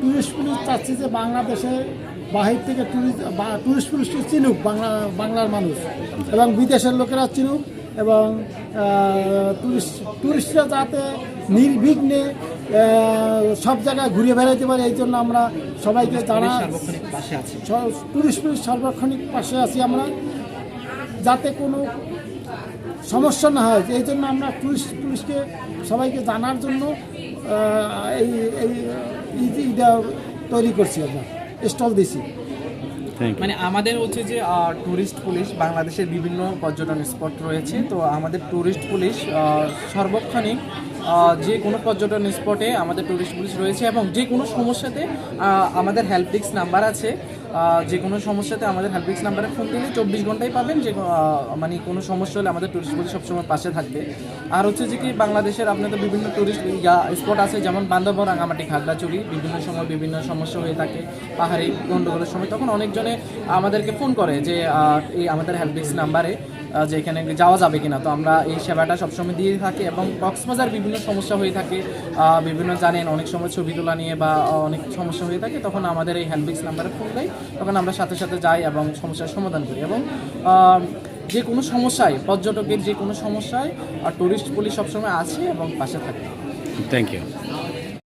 Tourist police চাচ্ছি যে বাংলাদেশে বাহির থেকে টুরিস্ট বা- টুরিস্ট পুলিশকে চিনুক বাংলা বাংলার মানুষ এবং বিদেশের লোকেরা চিনুক এবং টুরিস্ট টুরিস্টরা যাতে নির্বিঘ্নে সব জায়গায় ঘুরে বেড়াইতে পারে এই জন্য আমরা সবাইকে জানা টুরিস্ট পুলিশ সার্বক্ষণিক পাশে আছি আমরা যাতে কোনো সমস্যা না হয়। এই জন্য আমরা টুরিস্ট পুলিশকে সবাইকে জানার জন্য এই এই তৈরি করছি আমরা। স্টল দিছি। থ্যাংক মানে আমাদের হচ্ছে যে ট্যুরিস্ট পুলিশ বাংলাদেশের বিভিন্ন পর্যটন স্পট রয়েছে। তো আমাদের ট্যুরিস্ট পুলিশ সর্বক্ষণিক যে কোনো পর্যটন স্পটে আমাদের ট্যুরিস্ট পুলিশ রয়েছে এবং যে কোনো সমস্যাতে আমাদের হেল্প ডেস্ক নাম্বার আছে। যে কোনো সমস্যাতে আমাদের হেল্পিক্স নাম্বারে ফোন দিলে চব্বিশ ঘন্টাই পাবেন। যে মানে কোনো সমস্যা হলে আমাদের ট্যুরিস্ট পুলিশ সবসময় পাশে থাকবে। আর হচ্ছে যে কি, বাংলাদেশের আপনাদের বিভিন্ন ট্যুরিস্ট স্পট আছে, যেমন বান্দরবন রাঙামাটি খাগড়াছড়ি, বিভিন্ন সময় বিভিন্ন সমস্যা হয়ে থাকে পাহাড়ি গন্ডগোলের সময়। তখন অনেকজনে আমাদেরকে ফোন করে যে এই আমাদের হেল্প ডেস্ক নাম্বারে যে এখানে যাওয়া যাবে কিনা। তো আমরা এই সেবাটা সবসময় দিয়ে থাকি এবং কক্সবাজার বিভিন্ন সমস্যা হয়ে থাকে। বিভিন্ন জানেন, অনেক সময় ছবি তোলা নিয়ে বা অনেক সমস্যা হয়ে থাকে, তখন আমাদের এই ডেস্ক নাম্বারে ফোন দেয়, তখন আমরা সাথে সাথে যাই এবং সমস্যার সমাধান করি এবং যে কোনো সমস্যায়, পর্যটকের যে কোনো সমস্যায় টুরিস্ট পুলিশ সবসময় আছে এবং পাশে থাকে। Thank you